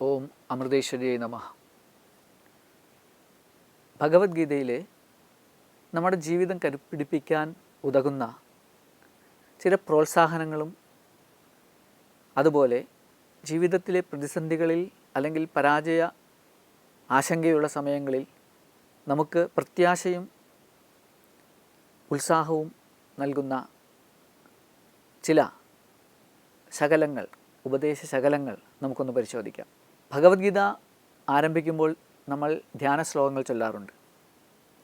ഓം അമൃതേശ്വരിയെ നമ. ഭഗവത്ഗീതയിലെ നമ്മുടെ ജീവിതം കരുപ്പിടിപ്പിക്കാൻ ഉതകുന്ന ചില പ്രോത്സാഹനങ്ങളും അതുപോലെ ജീവിതത്തിലെ പ്രതിസന്ധികളിൽ അല്ലെങ്കിൽ പരാജയ ആശങ്കയുള്ള സമയങ്ങളിൽ നമുക്ക് പ്രത്യാശയും ഉത്സാഹവും നൽകുന്ന ചില ശകലങ്ങൾ ഉപദേശ ശകലങ്ങൾ നമുക്കൊന്ന് പരിശോധിക്കാം. ഭഗവത്ഗീത ആരംഭിക്കുമ്പോൾ നമ്മൾ ധ്യാന ശ്ലോകങ്ങൾ ചൊല്ലാറുണ്ട്.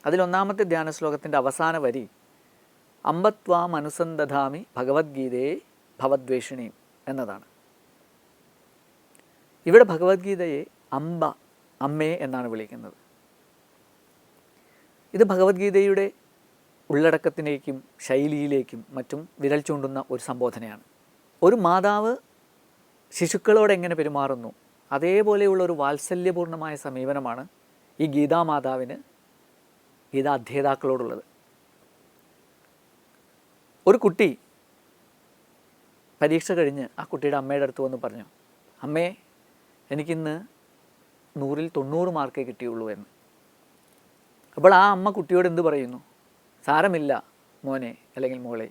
അതിലൊന്നാമത്തെ ധ്യാന ശ്ലോകത്തിന്റെ അവസാന വരി അമ്പത്വാം അനുസന്ധധാമി ഭഗവത്ഗീതയെ ഭവദ്വേഷിണിയും എന്നതാണ്. ഇവിടെ ഭഗവത്ഗീതയെ അമ്പ അമ്മേ എന്നാണ് വിളിക്കുന്നത്. ഇത് ഭഗവത്ഗീതയുടെ ഉള്ളടക്കത്തിലേക്കും ശൈലിയിലേക്കും മറ്റും വിരൽ ചൂണ്ടുന്ന ഒരു സംബോധനയാണ്. ഒരു മാതാവ് ശിശുക്കളോട് എങ്ങനെ പെരുമാറുന്നു? അതേപോലെയുള്ള ഒരു വാത്സല്യപൂർണമായ സമീപനമാണ് ഈ ഗീതാമാതാവിന് ഗീതാ അധ്യേതാക്കളോടുള്ളത്. ഒരു കുട്ടി പരീക്ഷ കഴിഞ്ഞ് ആ കുട്ടിയുടെ അമ്മയുടെ അടുത്ത് വന്ന് പറഞ്ഞു അമ്മേ എനിക്കിന്ന് നൂറിൽ തൊണ്ണൂറ് മാർക്കേ കിട്ടിയുള്ളൂ എന്ന്. അപ്പോൾ ആ അമ്മ കുട്ടിയോട് എന്ത് പറയുന്നു? സാരമില്ല മോനെ അല്ലെങ്കിൽ മോളെ.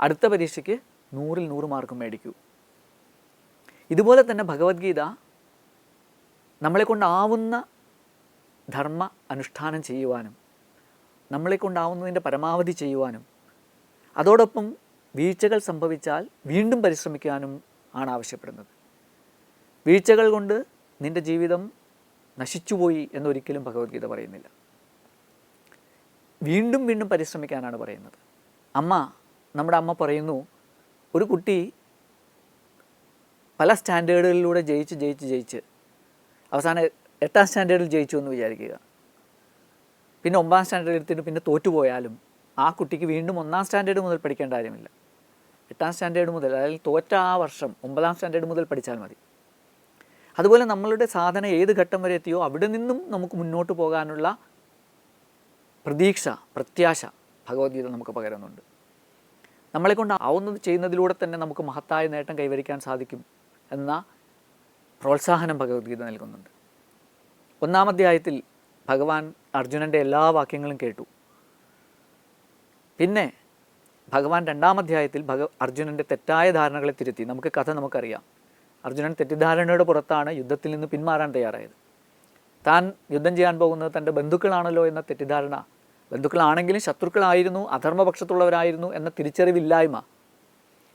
അടുത്ത പരീക്ഷയ്ക്ക് നൂറിൽ നൂറ് മാർക്കും മേടിക്കൂ. ഇതുപോലെ തന്നെ ഭഗവത്ഗീത നമ്മളെ കൊണ്ടാവുന്ന ധർമ്മ അനുഷ്ഠാനം ചെയ്യുവാനും നമ്മളെ കൊണ്ടാവുന്നതിന്റെ പരമാവധി ചെയ്യുവാനും അതോടൊപ്പം വീഴ്ചകൾ സംഭവിച്ചാൽ വീണ്ടും പരിശ്രമിക്കാനും ആണ് ആവശ്യപ്പെടുന്നത്. വീഴ്ചകൾ കൊണ്ട് നിന്റെ ജീവിതം നശിച്ചുപോയി എന്നൊരിക്കലും ഭഗവത്ഗീത പറയുന്നില്ല. വീണ്ടും വീണ്ടും പരിശ്രമിക്കാനാണ് പറയുന്നത്. അമ്മ നമ്മുടെ അമ്മ പറയുന്നു ഒരു കുട്ടി പല സ്റ്റാൻഡേർഡുകളിലൂടെ ജയിച്ച് ജയിച്ച് ജയിച്ച് അവസാനം എട്ടാം സ്റ്റാൻഡേർഡിൽ ജയിച്ചു എന്ന് വിചാരിക്കുക. പിന്നെ ഒമ്പതാം സ്റ്റാൻഡേർഡിൽ എടുത്തിട്ട് പിന്നെ തോറ്റുപോയാലും ആ കുട്ടിക്ക് വീണ്ടും ഒന്നാം സ്റ്റാൻഡേർഡ് മുതൽ പഠിക്കേണ്ട കാര്യമില്ല. എട്ടാം സ്റ്റാൻഡേർഡ് മുതൽ അതായത് തോറ്റ ആ വർഷം ഒമ്പതാം സ്റ്റാൻഡേർഡ് മുതൽ പഠിച്ചാൽ മതി. അതുപോലെ നമ്മളുടെ സാധന ഏത് ഘട്ടം വരെ എത്തിയോ അവിടെ നിന്നും നമുക്ക് മുന്നോട്ട് പോകാനുള്ള പ്രതീക്ഷ പ്രത്യാശ ഭഗവത്ഗീത നമുക്ക് പകരുന്നുണ്ട്. നമ്മളെ കൊണ്ട് ആവുന്നത് ചെയ്യുന്നതിലൂടെ തന്നെ നമുക്ക് മഹത്തായ നേട്ടം കൈവരിക്കാൻ സാധിക്കും എന്ന പ്രോത്സാഹനം ഭഗവത്ഗീത നൽകുന്നുണ്ട്. ഒന്നാം അധ്യായത്തിൽ ഭഗവാൻ അർജുനന്റെ എല്ലാ വാക്യങ്ങളും കേട്ടു. പിന്നെ ഭഗവാൻ രണ്ടാം അധ്യായത്തിൽ ഭഗ അർജുനന്റെ തെറ്റായ ധാരണകളെ തിരുത്തി. നമുക്ക് കഥ നമുക്കറിയാം. അർജുനൻ തെറ്റിദ്ധാരണയുടെ പുറത്താണ് യുദ്ധത്തിൽ നിന്ന് പിന്മാറാൻ തയ്യാറായത്. താൻ യുദ്ധം ചെയ്യാൻ പോകുന്നത് തന്റെ ബന്ധുക്കളാണല്ലോ എന്ന തെറ്റിദ്ധാരണ ബന്ധുക്കളാണെങ്കിലും ശത്രുക്കളായിരുന്നു അധർമ്മപക്ഷത്തുള്ളവരായിരുന്നു എന്ന തിരിച്ചറിവില്ലായ്മ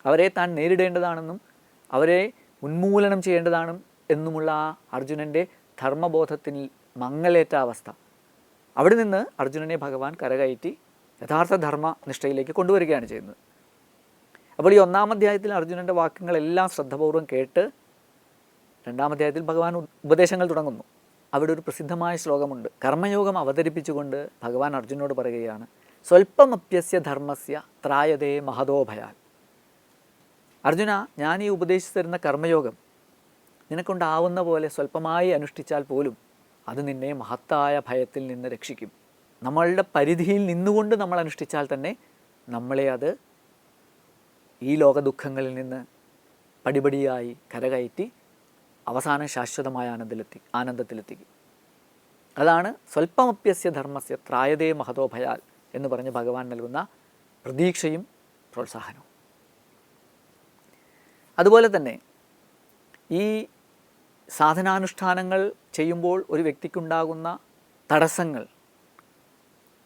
അവരെ താൻ നേരിടേണ്ടതാണെന്നും അവരെ ഉന്മൂലനം ചെയ്യേണ്ടതാണ് എന്നുമുള്ള ആ അർജുനന്റെ ധർമ്മബോധത്തിൽ മങ്ങലേറ്റ അവസ്ഥ. അവിടെ നിന്ന് അർജുനനെ ഭഗവാൻ കരകയറ്റി യഥാർത്ഥ ധർമ്മ നിഷ്ഠയിലേക്ക് കൊണ്ടുവരികയാണ് ചെയ്യുന്നത്. അപ്പോൾ ഈ ഒന്നാം അധ്യായത്തിൽ അർജുനന്റെ വാക്യങ്ങളെല്ലാം ശ്രദ്ധപൂർവം കേട്ട് രണ്ടാം അധ്യായത്തിൽ ഭഗവാൻ ഉപദേശങ്ങൾ തുടങ്ങുന്നു. അവിടെ ഒരു പ്രസിദ്ധമായ ശ്ലോകമുണ്ട്. കർമ്മയോഗം അവതരിപ്പിച്ചുകൊണ്ട് ഭഗവാൻ അർജുനോട് പറയുകയാണ് സ്വൽപ്പമപ്യസ്യ ധർമ്മസ്യ ത്രായതേ മഹതോഭയാൽ അർജുന ഞാൻ ഈ ഉപദേശിച്ചു തരുന്ന കർമ്മയോഗം നിനക്കൊണ്ടാവുന്ന പോലെ സ്വല്പമായി അനുഷ്ഠിച്ചാൽ പോലും അത് നിന്നെ മഹത്തായ ഭയത്തിൽ നിന്ന് രക്ഷിക്കും. നമ്മളുടെ പരിധിയിൽ നിന്നുകൊണ്ട് നമ്മൾ അനുഷ്ഠിച്ചാൽ തന്നെ നമ്മളെ അത് ഈ ലോക ദുഃഖങ്ങളിൽ നിന്ന് പടിപടിയായി കരകയറ്റി അവസാനം ശാശ്വതമായ ആനന്ദത്തിലെത്തി ആനന്ദത്തിലെത്തിക്കും അതാണ് സ്വൽപ്പമപ്യസ്യ ധർമ്മസ്യ ത്രായതേ മഹതോഭയാൽ എന്ന് പറഞ്ഞ് ഭഗവാൻ നൽകുന്ന പ്രതീക്ഷയും പ്രോത്സാഹനവും. അതുപോലെ തന്നെ ഈ സാധനാനുഷ്ഠാനങ്ങൾ ചെയ്യുമ്പോൾ ഒരു വ്യക്തിക്കുണ്ടാകുന്ന തടസ്സങ്ങൾ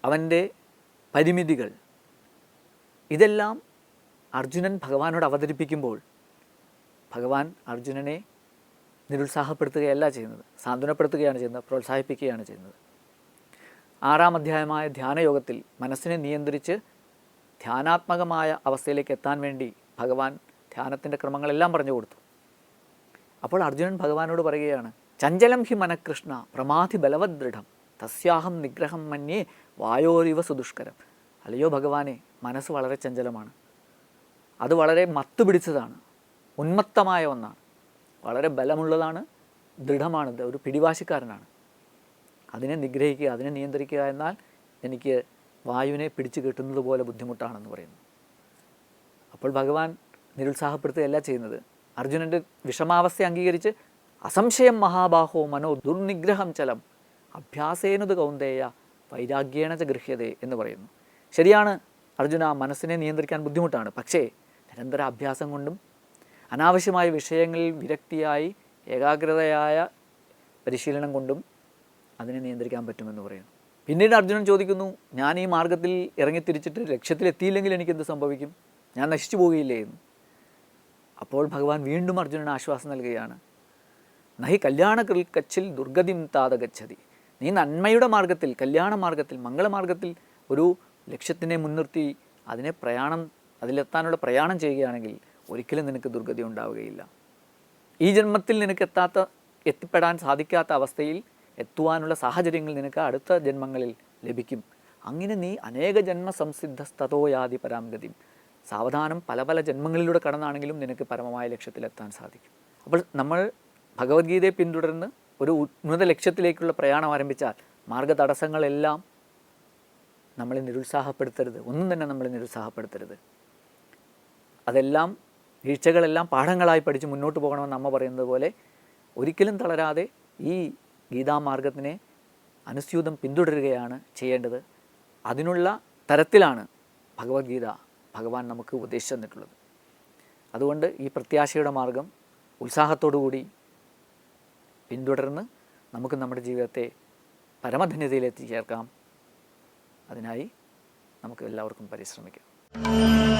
അവന്റെ പരിമിതികൾ ഇതെല്ലാം അർജുനൻ ഭഗവാനോട് അവതരിപ്പിക്കുമ്പോൾ ഭഗവാൻ അർജുനനെ നിരുത്സാഹപ്പെടുത്തുകയല്ല ചെയ്യുന്നത്. സാന്ത്വനപ്പെടുത്തുകയാണ് ചെയ്യുന്നത് പ്രോത്സാഹിപ്പിക്കുകയാണ് ചെയ്യുന്നത്. ആറാം അധ്യായമായ ധ്യാനയോഗത്തിൽ മനസ്സിനെ നിയന്ത്രിച്ച് ധ്യാനാത്മകമായ അവസ്ഥയിലേക്ക് എത്താൻ വേണ്ടി ഭഗവാൻ ധ്യാനത്തിന്റെ ക്രമങ്ങളെല്ലാം പറഞ്ഞു കൊടുത്തു. അപ്പോൾ അർജുനൻ ഭഗവാനോട് പറയുകയാണ് ചഞ്ചലം ഹി മനകൃഷ്ണ പ്രമാധി ബലവദൃഢം തസ്യാഹം നിഗ്രഹം മന്യേ വായോരിവ സുദുഷ്കരം. അല്ലയോ ഭഗവാനെ മനസ്സ് വളരെ ചഞ്ചലമാണ്. അത് വളരെ മത്തുപിടിച്ചതാണ്. ഉന്മത്തമായ ഒന്നാണ്. വളരെ ബലമുള്ളതാണ് ദൃഢമാണ് ഒരു പിടിവാശിക്കാരനാണ്. അതിനെ നിഗ്രഹിക്കുക അതിനെ നിയന്ത്രിക്കുക എന്നാൽ എനിക്ക് വായുവിനെ പിടിച്ചു കെട്ടുന്നത് പോലെ ബുദ്ധിമുട്ടാണെന്ന് പറയുന്നു. അപ്പോൾ ഭഗവാൻ നിരുത്സാഹപ്പെടുത്തുകയല്ല ചെയ്യുന്നത്. അർജുനന്റെ വിഷമാവസ്ഥ അംഗീകരിച്ച് അസംശയം മഹാബാഹോ മനോ ദുർനിഗ്രഹം ചലം അഭ്യാസേനത് കൗന്ദേയ വൈരാഗ്യേണ ച ഗൃഹ്യതേ എന്ന് പറയുന്നു. ശരിയാണ് അർജുന മനസ്സിനെ നിയന്ത്രിക്കാൻ ബുദ്ധിമുട്ടാണ്. പക്ഷേ നിരന്തര അഭ്യാസം കൊണ്ടും അനാവശ്യമായ വിഷയങ്ങളിൽ വിരക്തിയായി ഏകാഗ്രതയായ പരിശീലനം കൊണ്ടും അതിനെ നിയന്ത്രിക്കാൻ പറ്റുമെന്ന് പറയുന്നു. പിന്നീട് അർജുനൻ ചോദിക്കുന്നു ഞാൻ ഈ മാർഗത്തിൽ ഇറങ്ങിത്തിരിച്ചിട്ട് ലക്ഷ്യത്തിലെത്തിയില്ലെങ്കിൽ എനിക്കെന്ത് സംഭവിക്കും? ഞാൻ നശിച്ചു പോവുകയില്ലേ? എന്ന്. അപ്പോൾ ഭഗവാൻ വീണ്ടും അർജുനന് ആശ്വാസം നൽകുകയാണ്. നഹി കല്യാണ കച്ചിൽ ദുർഗതിം താത ഗച്ഛതി. നീ നന്മയുടെ മാർഗത്തിൽ കല്യാണ മാർഗത്തിൽ മംഗളമാർഗത്തിൽ ഒരു ലക്ഷ്യത്തിനെ മുൻനിർത്തി അതിനെ പ്രയാണം അതിലെത്താനുള്ള പ്രയാണം ചെയ്യുകയാണെങ്കിൽ ഒരിക്കലും നിനക്ക് ദുർഗതി ഉണ്ടാവുകയില്ല. ഈ ജന്മത്തിൽ നിനക്ക് എത്താത്ത എത്തിപ്പെടാൻ സാധിക്കാത്ത അവസ്ഥയിൽ എത്തുവാനുള്ള സാഹചര്യങ്ങൾ നിനക്ക് അടുത്ത ജന്മങ്ങളിൽ ലഭിക്കും. അങ്ങനെ നീ അനേക ജന്മ സംസിദ്ധസ്തതോ യാതി പരാംഗതി സാവധാനം പല പല ജന്മങ്ങളിലൂടെ കടന്നാണെങ്കിലും നിനക്ക് പരമമായ ലക്ഷ്യത്തിലെത്താൻ സാധിക്കും. അപ്പോൾ നമ്മൾ ഭഗവത്ഗീതയെ പിന്തുടർന്ന് ഒരു ഉന്നത ലക്ഷ്യത്തിലേക്കുള്ള പ്രയാണം ആരംഭിച്ചാൽ മാർഗ തടസ്സങ്ങളെല്ലാം നമ്മളെ നിരുത്സാഹപ്പെടുത്തരുത്. ഒന്നും തന്നെ നമ്മളെ നിരുത്സാഹപ്പെടുത്തരുത്. അതെല്ലാം വീഴ്ചകളെല്ലാം പാഠങ്ങളായി പഠിച്ച് മുന്നോട്ട് പോകണമെന്ന് അമ്മ പറയുന്നത് പോലെ ഒരിക്കലും തളരാതെ ഈ ഗീതാമാർഗത്തിനെ അനുസ്യൂതം പിന്തുടരുകയാണ് ചെയ്യേണ്ടത്. അതിനുള്ള തരത്തിലാണ് ഭഗവത്ഗീത ഭഗവാൻ നമുക്ക് ഉപദേശിച്ചു തന്നിട്ടുള്ളത്. അതുകൊണ്ട് ഈ പ്രത്യാശയുടെ മാർഗം ഉത്സാഹത്തോടു കൂടി പിന്തുടർന്ന് നമുക്ക് നമ്മുടെ ജീവിതത്തെ പരമധന്യതയിലെത്തിച്ചേർക്കാം അതിനായി നമുക്ക് എല്ലാവർക്കും പരിശ്രമിക്കാം.